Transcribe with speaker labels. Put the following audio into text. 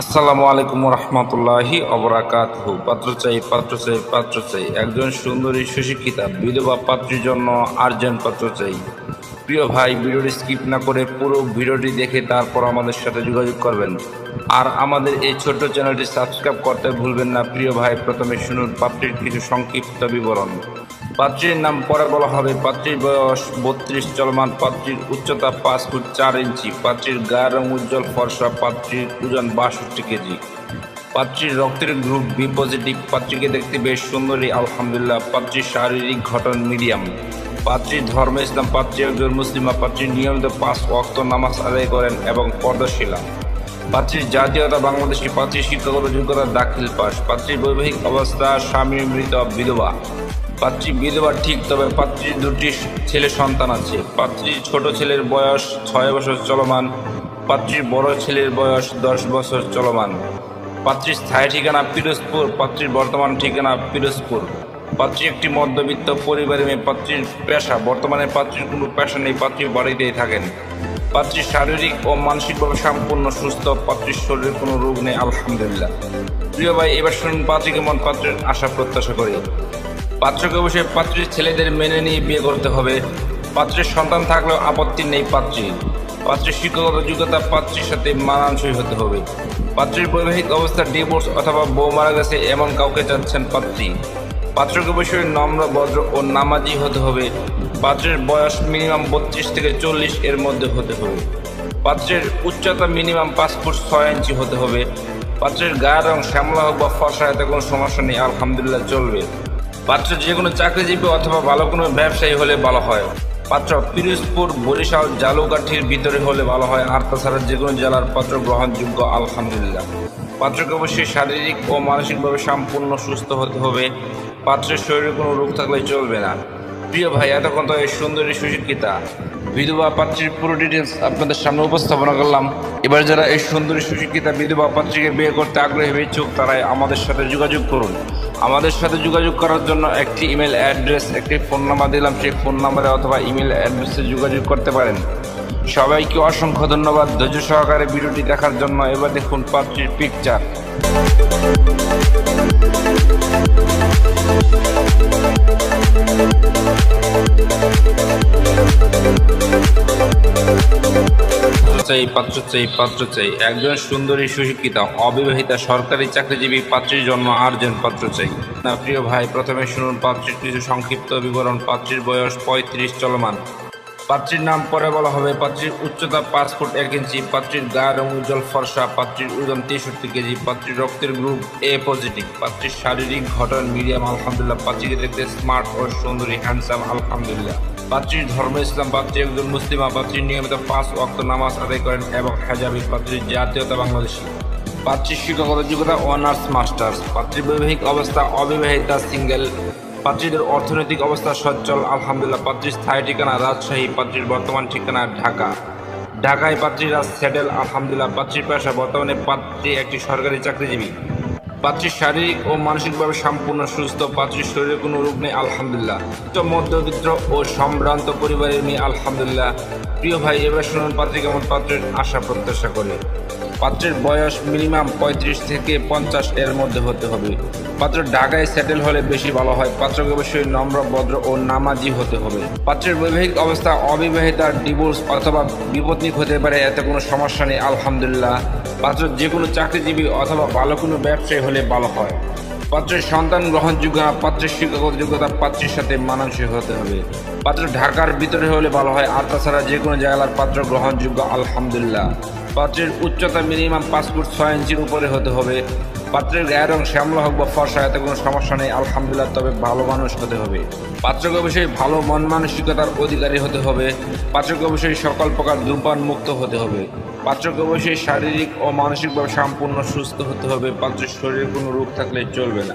Speaker 1: আসসালামু আলাইকুম রহমতুল্লাহি অবরাকাতহু পাত্র চাই পাত্র চাই পাত্র চাই। একজন সুন্দরী সুশিক্ষিতা, বিধবা পাত্রীর জন্য আর্জেন্ট পাত্র চাই। প্রিয় ভাই, ভিডিওটি স্কিপ না করে পুরো ভিডিওটি দেখে তারপর আমাদের সাথে যোগাযোগ করবেন। আর আমাদের এই ছোট্ট চ্যানেলটি সাবস্ক্রাইব করতে ভুলবেন না। প্রিয় ভাই, প্রথমে শুনুন পাত্রীর কিছু সংক্ষিপ্ত বিবরণ। পাত্রীর নাম পরে বলা হবে। পাত্রীর বয়স বত্রিশ, চলমান পাত্রীর উচ্চতা পাঁচ ফুট চার ইঞ্চি। পাত্রীর গায়ের রং উজ্জ্বল, ফর্সা, পাত্রীর ওজন বাষট্টি কেজি। পাত্রীর রক্তের গ্রুপ বি পজিটিভ পাত্রীকে দেখতে বেশ সুন্দরী, আলহামদুলিল্লাহ। পাত্রীর শারীরিক ঘটন মিডিয়াম পাত্রীর ধর্ম, ইসলাম, পাত্রী একজন মুসলিমা, পাত্রী নিয়মিত পাঁচ ওয়াক্ত নামাজ আদায় করেন এবং পর্দাশীলা। পাত্রীর জাতীয়তা বাংলাদেশি পাত্রীর শিক্ষাগত যোগ্যতা দাখিল পাস। পাত্রীর বৈবাহিক অবস্থা, স্বামী মৃত, বিধবা। পাত্রী বিধবা ঠিক, তবে পাত্রীর দুটি ছেলে সন্তান আছে। পাত্রীর ছোট ছেলের বয়স ছয় বছর চলমান পাত্রীর বড় ছেলের বয়স দশ বছর চলমান। পাত্রীর স্থায়ী ঠিকানা পিরোজপুর, পাত্রীর বর্তমান ঠিকানা পিরোজপুর। পাত্রী একটি মধ্যবিত্ত পরিবারের মেয়ে, পাত্রীর পেশা। বর্তমানে পাত্রীর কোনো পেশা নেই, পাত্রীর বাড়িতেই থাকেন। পাত্রীর শারীরিক ও মানসিকভাবে সম্পূর্ণ সুস্থ, পাত্রীর শরীরে কোনো রোগ নেই, আলহামদুলিল্লাহ। প্রিয় ভাই, এবার শুনুন পাত্রী কেমন পাত্রের আশা প্রত্যাশা করি। পাত্রকে বসে পাত্রীর ছেলেদের মেনে নিয়ে বিয়ে করতে হবে। পাত্রের সন্তান থাকলেও আপত্তি নেই পাত্রী। পাত্রের শিক্ষাগত যোগ্যতা পাত্রীর সাথে মানানসই হতে হবে। পাত্রীর বৈবাহিক অবস্থা, ডিভোর্স অথবা বউ মারা গেছে, এমন কাউকে চাচ্ছেন পাত্রী। পাত্রকে বসে নম্র, ভদ্র ও নামাজি হতে হবে। পাত্রের বয়স মিনিমাম বত্রিশ থেকে চল্লিশ এর মধ্যে হতে হবে। পাত্রের উচ্চতা মিনিমাম পাঁচ ফুট ছয় ইঞ্চি হতে হবে। পাত্রের গায়ের রং শ্যামলা হোক বা ফর্সা, এতে কোনো সমস্যা নেই, আলহামদুলিল্লাহ চলবে। পাত্র যে কোনো চাকরিজীবী অথবা ভালো কোনো ব্যবসায়ী হলে ভালো হয়। পাত্র পিরোজপুর, বরিশাল, জালুকাঠির ভিতরে হলে ভালো হয়। আর তাছাড়া যে কোনো জেলার পাত্র গ্রহণযোগ্য, আলহামদুলিল্লাহ। পাত্রকে অবশ্যই শারীরিক ও মানসিকভাবে সম্পূর্ণ সুস্থ হতে হবে। পাত্রের শরীরে কোনো রোগ থাকলে চলবে না। প্রিয় ভাই, এতক্ষণ তো এই সুন্দরী সুশিক্ষিতা। বিধবা পাত্রীর পুরো ডিটেলস আপনাদের সামনে উপস্থাপনা করলাম। এবার যারা এই সুন্দরী সুশিক্ষিতা বিধবা পাত্রীকে বিয়ে করতে আগ্রহী ইচ্ছুক তারাই আমাদের সাথে যোগাযোগ করুন। আমাদের সাথে যোগাযোগ করার জন্য একটি ইমেল অ্যাড্রেস একটি ফোন নাম্বার দিলাম। সেই ফোন নাম্বারে অথবা ইমেল অ্যাড্রেসে যোগাযোগ করতে পারেন। সবাইকে অসংখ্য ধন্যবাদ ধৈর্য সহকারে ভিডিওটি দেখার জন্য। এবার দেখুন পাত্রীর পিকচার চাই, পাত্র চাই পাত্র চাই। একজন সুন্দরী সুশিক্ষিতা, অবিবাহিতা, সরকারি চাকরিজীবী, পাত্রীর জন্য আর্জেন্ট পাত্র চাই। না প্রিয় ভাই, প্রথমে শুনুন পাত্রীর কিছু সংক্ষিপ্ত বিবরণ। পাত্রীর বয়স পঁয়ত্রিশ, চলমান। পাত্রীর নাম পরে বলা হবে। পাত্রীর উচ্চতা পাঁচ ফুট এক ইঞ্চি, পাত্রীর গায়ের রং উজ্জ্বল, ফর্সা, পাত্রীর ওজন তেষট্টি কেজি, পাত্রীর রক্তের গ্রুপ এ পজিটিভ। পাত্রীর শারীরিক গঠন মিডিয়াম, আলহামদুলিল্লাহ। পাত্রীকে দেখতে স্মার্ট ও সুন্দরী হ্যান্ডসাম আলহামদুলিল্লাহ। পাত্রীর ধর্ম ইসলাম, পাত্রী একজন মুসলিমা পাত্রীর নিয়মিত পাঁচ অক্ত নামাজ আদায় করেন এবং হেজাবি পাত্রীর জাতীয়তা বাংলাদেশী। পাত্রীর শিক্ষাগত যোগ্যতা অনার্স মাস্টার্স। পাত্রীর বৈবাহিক অবস্থা অবিবাহিতা সিঙ্গেল। পাত্রীদের অর্থনৈতিক অবস্থা সচ্ছল, আলহামদুলিল্লাহ। পাত্রীর স্থায়ী ঠিকানা রাজশাহী, পাত্রীর বর্তমান ঠিকানা ঢাকা। ঢাকায় পাত্রীরা সেটেল, আলহামদুলিল্লাহ। পাত্রীর পেশা বর্তমানে পাত্রী একটি সরকারি চাকরিজীবী। পাত্রীর শারীরিক ও মানসিকভাবে সম্পূর্ণ সুস্থ পাত্রীর শরীরে কোনো রোগ নেই, আলহামদুলিল্লাহ। উচ্চ মধ্যবিত্ত ও সম্ভ্রান্ত পরিবারের মেয়ে, আলহামদুলিল্লাহ। প্রিয় ভাই, এবার শুনুন পাত্রী কেমন পাত্রের আশা প্রত্যাশা করে। পাত্রের বয়স মিনিমাম পঁয়ত্রিশ থেকে পঞ্চাশ এর মধ্যে হতে হবে। পাত্র ঢাকায় সেটেল হলে বেশি ভালো হয়। পাত্রকে অবশ্যই নম্র, ভদ্র ও নামাজি হতে হবে। পাত্রের বৈবাহিক অবস্থা অবিবাহিতা ডিভোর্স অথবা বিপত্নিক হতে পারে, এতে কোনো সমস্যা নেই। আলহামদুলিল্লাহ। পাত্র যে কোনো চাকরিজীবী অথবা ভালো কোনো ব্যবসায়ী হলে ভালো হয়। পাত্রের সন্তান গ্রহণযোগ্য না, পাত্রের শিক্ষাগত যোগ্যতা পাত্রের সাথে মানানসই হতে হবে। পাত্র ঢাকার ভিতরে হলে ভালো হয়, আর তাছাড়া যে কোনো জায়গার পাত্র গ্রহণযোগ্য, আলহামদুলিল্লাহ। পাত্রের উচ্চতা মিনিমাম ফুট ছয় ইঞ্চির উপরে হতে হবে। পাত্রের গায়ের রং শ্যামলা হোক বা ফর্সা, এতে কোনো সমস্যা নেই, আলহামদুলিল্লাহ, তবে ভালো মানুষ হতে হবে। পাত্রকে অবশ্যই ভালো মন মানসিকতার অধিকারী হতে হবে। পাত্রকে অবশ্যই সকল প্রকার ধূমপান মুক্ত হতে হবে। পাত্রকে অবশ্যই শারীরিক ও মানসিকভাবে সম্পূর্ণ সুস্থ হতে হবে। পাত্রের শরীরে কোনো রোগ থাকলে চলবে না।